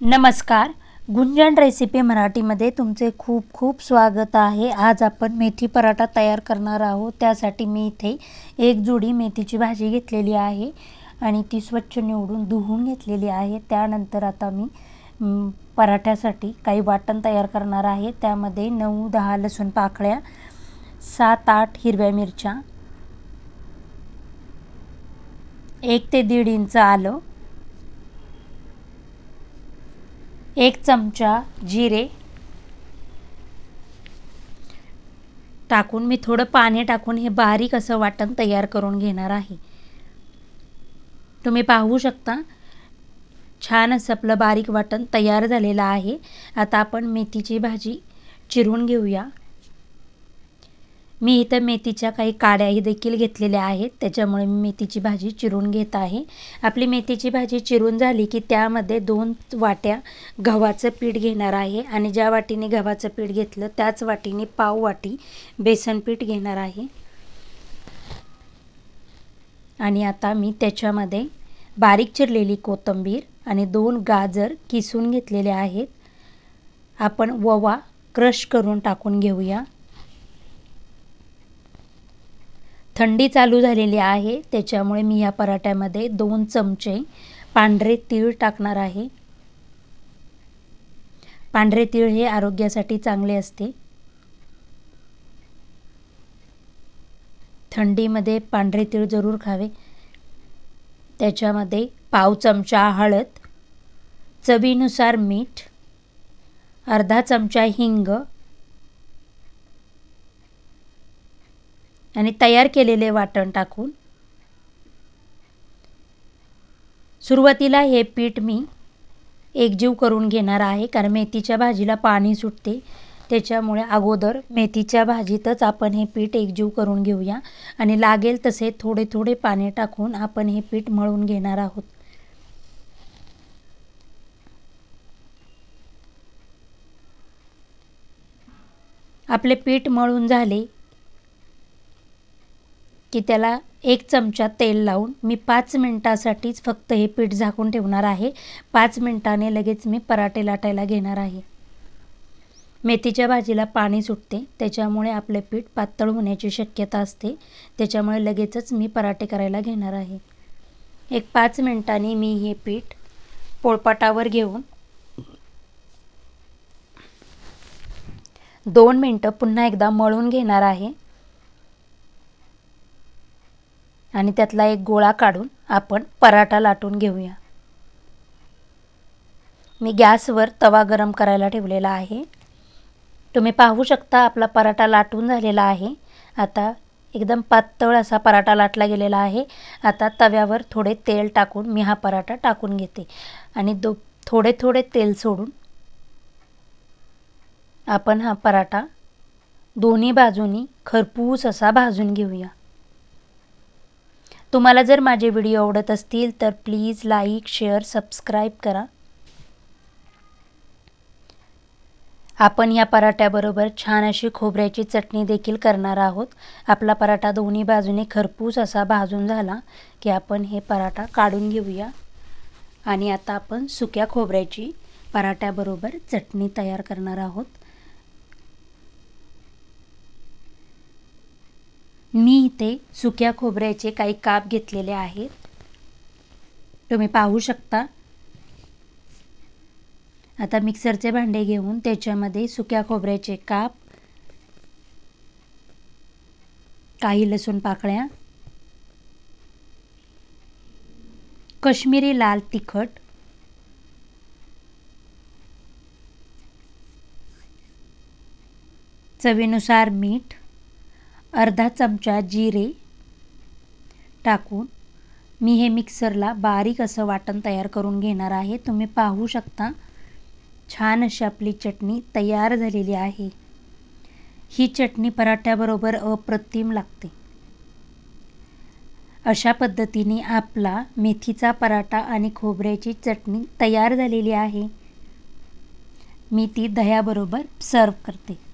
नमस्कार. गुंजन रेसिपी मराठीमध्ये तुमचे खूप खूप स्वागत आहे. आज आपण मेथी पराठा तयार करणार आहोत. त्यासाठी मी इथे एक जुडी मेथीची भाजी घेतलेली आहे आणि ती स्वच्छ निवडून धुवून घेतलेली आहे. त्यानंतर आता मी पराठ्यासाठी काही वाटण तयार करणार आहे. त्यामध्ये नऊ दहा लसूण पाकळ्या सात आठ हिरव्या मिरच्या एक ते दीड इंच आलं एक चमचा जिरे. टाकून मी थोडं पाणी टाकून हे बारीक असं वाटण तयार करून घेणार आहे. तुम्ही पाहू शकता छान असं आपलं बारीक वाटण तयार झालेलं आहे. आता आपण मेथीची भाजी चिरून घेऊया. मी इथं मेथीच्या काही काड्याही देखील घेतलेल्या आहेत. त्याच्यामुळे मी मेथीची भाजी चिरून घेत आहे. आपली मेथीची भाजी चिरून झाली की त्यामध्ये दोन वाट्या गव्हाचं पीठ घेणार आहे आणि ज्या वाटीने गव्हाचं पीठ घेतलं त्याच वाटीने पाव वाटी बेसन पीठ घेणार आहे. आणि आता मी त्याच्यामध्ये बारीक चिरलेली कोथिंबीर आणि दोन गाजर किसून घेतलेले आहेत. आपण ववा क्रश करून टाकून घेऊया. थंडी चालू झालेली आहे. त्याच्यामुळे मी या पराठ्यामध्ये दोन चमचे पांढरे तीळ टाकणार आहे. पांढरे तीळ हे आरोग्यासाठी चांगले असते. थंडीमध्ये पांढरे तीळ जरूर खावे. त्याच्यामध्ये पाव चमचा हळद चवीनुसार मीठ अर्धा चमचा हिंग आणि तयार केलेले वाटण टाकून. सुरुवातीला हे पीठ मी एकजीव करून घेणार आहे कारण मेथीच्या भाजीला पाणी सुटते. त्याच्यामुळे अगोदर मेथीच्या भाजीतच आपण हे पीठ एकजीव करून घेऊया. आणि लागेल तसे थोडे थोडे पाणी टाकून आपण हे पीठ मळून घेणार आहोत. आपले पीठ मळून झाले. की त्याला एक चमचा तेल लावून मी पाच मिनटासाठीच फक्त हे पीठ झाकून ठेवणार आहे. पाच मिनटाने लगेच मी पराठे लाटायला घेणार आहे. मेथीच्या भाजीला पाणी सुटते. त्याच्यामुळे आपले पीठ पातळ होण्याची शक्यता असते. त्याच्यामुळे लगेचच मी पराठे करायला घेणार आहे. एक पाच मिनटांनी मी हे पीठ पोळपाटावर घेऊन दोन मिनटं पुन्हा एकदा मळून घेणार आहे. आणि त्यातला एक गोळा काढून आपण पराठा लाटून घेऊया. मी गॅसवर तवा गरम करायला ठेवलेला आहे. तुम्ही पाहू शकता आपला पराठा लाटून झालेला आहे. आता एकदम पातळ असा पराठा लाटला गेलेला आहे. आता तव्यावर थोडे तेल टाकून मी हा पराठा टाकून घेते. आणि दो थोडे थोडे तेल सोडून आपण हा पराठा दोन्ही बाजूनी खरपूस असा भाजून घेऊया. तुम्हाला जर माझे व्हिडिओ आवडत असतील तर प्लीज लाईक शेअर सबस्क्राईब करा. आपण या पराठ्याबरोबर छान अशी खोबऱ्याची चटणी देखील करणार आहोत. आपला पराठा दोन्ही बाजूने खरपूस असा भाजून झाला की आपण हे पराठा काढून घेऊया. आणि आता आपण सुक्या खोबऱ्याची पराठ्याबरोबर चटणी तयार करणार आहोत. मी इथे सुक्या खोबऱ्याचे काही काप घेतलेले आहेत. तुम्ही पाहू शकता. आता मिक्सरचे भांडे घेऊन त्याच्यामध्ये सुक्या खोबऱ्याचे काप काही लसूण पाकळ्या कश्मीरी लाल तिखट चवीनुसार मीठ अर्धा चमचा जिरे टाकून मी हे मिक्सरला बारीक असं वाटण तयार करून घेणार आहे. तुम्ही पाहू शकता छान अशी आपली चटणी तयार झालेली आहे. ही चटणी पराठ्याबरोबर अप्रतिम लागते. अशा पद्धतीने आपला मेथीचा पराठा आणि खोबऱ्याची चटणी तयार झालेली आहे. मी ती दह्याबरोबर सर्व करते.